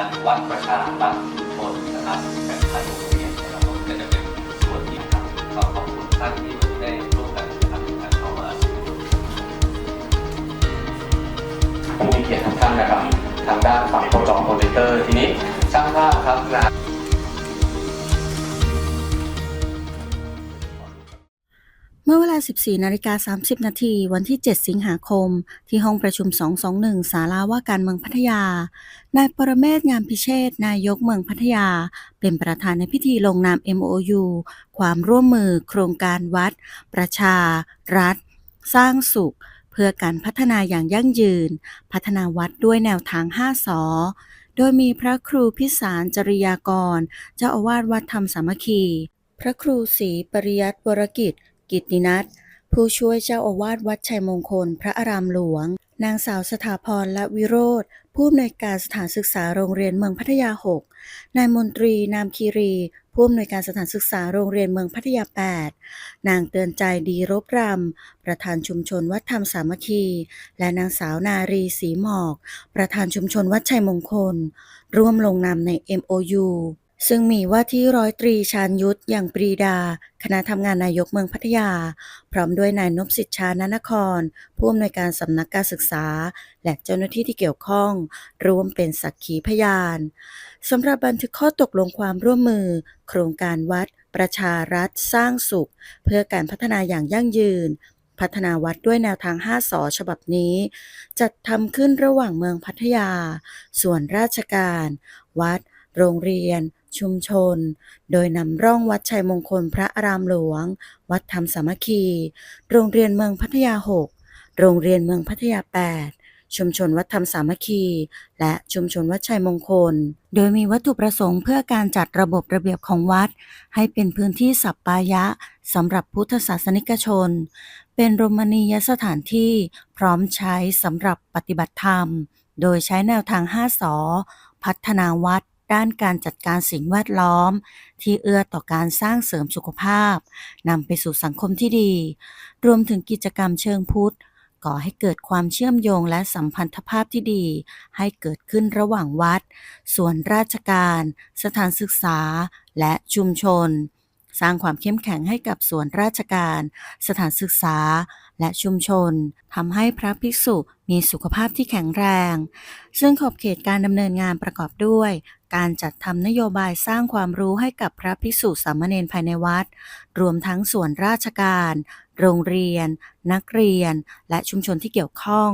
การวัดประชารัฐชุมชนนะครับแข่งขันโรงเรียนนะครับผมก็จะเป็นส่วนที่ครับก็ขอบคุณท่านที่ได้ร่วมกันทำการเข้ามาผู้มีเกียรติทุกท่านนะครับ ทางด้านฝั่งโปรจอโปรเจคเตอร์ทีนี้ช่างภาพครับ 14นาฬิกา30 นาทีวันที่ 7 สิงหาคม ที่ห้องประชุม 221 ศาลาว่าการเมืองพัทยา นายปรเมศงามพิเชษนายกเมืองพัทยา เป็นประธานในพิธีลงนาม MOU ความร่วมมือ โครงการวัด ประชา รัฐ สร้างสุข เพื่อการพัฒนาอย่างยั่งยืน พัฒนาวัดด้วยแนวทาง 5 สอโดยมีพระครูพิสารจริยากร เจ้าอาวาสวัดธรรมสามัคคี พระครูศรีปริยัติวรกิจ กิตตินัทผู้ช่วยเจ้าอาวาสวัดชัยมงคล พระอารามหลวง นางสาวสถาพรและวิโรธผู้อำนวยการสถานศึกษาโรงเรียนเมืองพัทยา 6 นายมนตรีนามคีรี ผู้อำนวยการสถานศึกษาโรงเรียนเมืองพัทยา 8 นางเตือนใจดีรบรำ ประธานชุมชนวัดธรรมสามัคคี และนางสาวนารีสีหมอก ประธานชุมชนวัดชัยมงคล ร่วมลงนามใน MOU ซึ่งมีว่าที่ร้อยตรีชาญยุทธอย่างปรีดา คณะทำงานนายกเมืองพัทยา พร้อมด้วยนายนพสิทธิ์ชานนคร ผู้อำนวยการสำนักการศึกษา และเจ้าหน้าที่ที่เกี่ยวข้องร่วมเป็นสักขีพยานสำหรับบันทึกข้อตกลงความร่วมมือ โครงการวัด ประชารัฐสร้างสุข เพื่อการพัฒนาอย่างยั่งยืนพัฒนาวัดด้วยแนวทาง 5สอฉบับนี้ จัดทำขึ้นระหว่างเมืองพัทยา ส่วนราชการ วัด โรงเรียน ชุมชน โดยนำร่องวัดชัยมงคลพระอารามหลวง วัดธรรมสามัคคี โรงเรียนเมืองพัทยา 6 โรงเรียนเมืองพัทยา 8 ชุมชนวัดธรรมสามัคคี และชุมชนวัดชัยมงคล โดยมีวัตถุประสงค์เพื่อการจัดระบบระเบียบของวัด ให้เป็นพื้นที่สัปปายะสำหรับพุทธศาสนิกชน เป็นรมณียสถานที่พร้อมใช้สำหรับปฏิบัติธรรม โดยใช้แนวทาง 5สอพัฒนาวัด ด้านการจัดการสิ่งแวดล้อม ที่เอื้อต่อการสร้างเสริมสุขภาพนำไปสู่สังคมที่ดี รวมถึงกิจกรรมเชิงพุทธก่อให้เกิดความเชื่อมโยงและสัมพันธภาพที่ดี ให้เกิดขึ้นระหว่างวัด ส่วนราชการ สถานศึกษา และชุมชน สร้างความเข้มแข็งให้กับส่วนราชการ สถานศึกษา และชุมชนทำให้พระภิกษุมีสุขภาพที่แข็งแรง ซึ่งขอบเขตการดำเนินงานประกอบด้วย การจัดทำนโยบายสร้างความรู้ให้กับพระภิกษุสามเณรภายในวัด รวมทั้งส่วนราชการ โรงเรียน นักเรียน และชุมชนที่เกี่ยวข้อง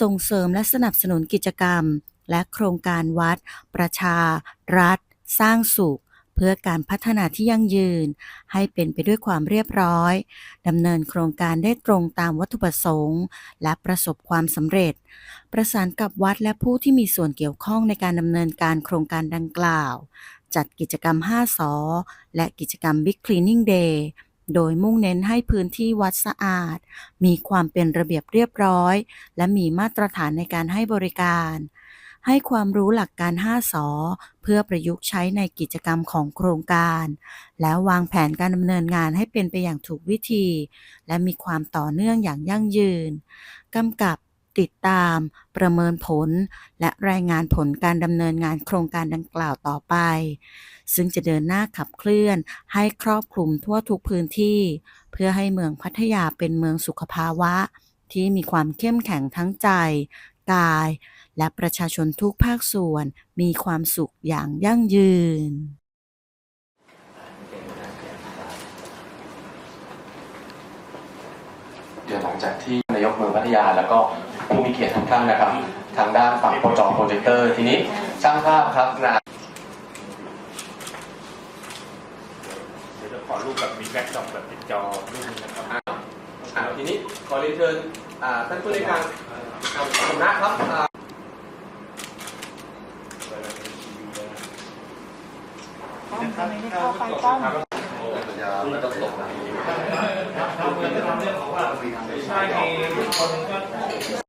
ส่งเสริมและสนับสนุนกิจกรรม และโครงการวัด ประชา รัฐ สร้างสุข เพื่อการพัฒนาที่ยั่งยืน ให้เป็นไปด้วยความเรียบร้อยดำเนินโครงการได้ตรงตามวัตถุประสงค์ และประสบความสำเร็จ ประสานกับวัดและผู้ที่มีส่วนเกี่ยวข้องในการดำเนินการโครงการดังกล่าว จัดกิจกรรม 5สอและกิจกรรม Big Cleaning Day โดยมุ่งเน้นให้พื้นที่วัดสะอาด มีความเป็นระเบียบเรียบร้อย และมีมาตรฐานในการให้บริการ ให้ความรู้หลักการ 5สอเพื่อประยุกต์ใช้ในกิจกรรมของโครงการ แล้ววางแผนการดำเนินงานให้เป็นไปอย่างถูกวิธี และมีความต่อเนื่องอย่างยั่งยืนกำกับติดตาม ประเมินผล และรายงานผลการดำเนินงานโครงการดังกล่าวต่อไป ซึ่งจะเดินหน้าขับเคลื่อนให้ครอบคลุมทั่วทุกพื้นที่ เพื่อให้เมืองพัทยาเป็นเมืองสุขภาวะ ที่มีความเข้มแข็งทั้งใจ กาย และประชาชนทุกภาคส่วนมีความสุขอย่างยั่งยืนเดี๋ยวหลังจากที่นายกเมืองพัทยาแล้วก็ผู้มีเกียรติทุกท่านนะครับ ทางด้านฝั่งโปรจอโปรเจคเตอร์ทีนี้ช่างภาพครับนะเดี๋ยวจะขอรูปแบบมีแบ็คดรอปแบบติดจอรูปนึงนะครับอ่าทีนี้ขอเรียนเชิญอ่าท่านผู้ในวยการ สำนักครับอ่าไม่เข้าไปกล้องสัญญาไม่ต้องตกนะใช่มีคนก็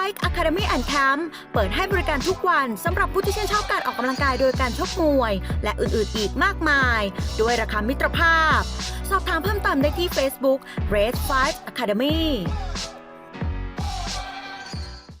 Fight Academy and Camp เปิดให้บริการทุกวันสำหรับผู้ที่ชื่นชอบการออกกำลังกายโดยการชกมวย และอื่นๆอีกมากมาย ด้วยราคามิตรภาพ สอบถามเพิ่มเติมได้ที่ Facebook Red Fight Academy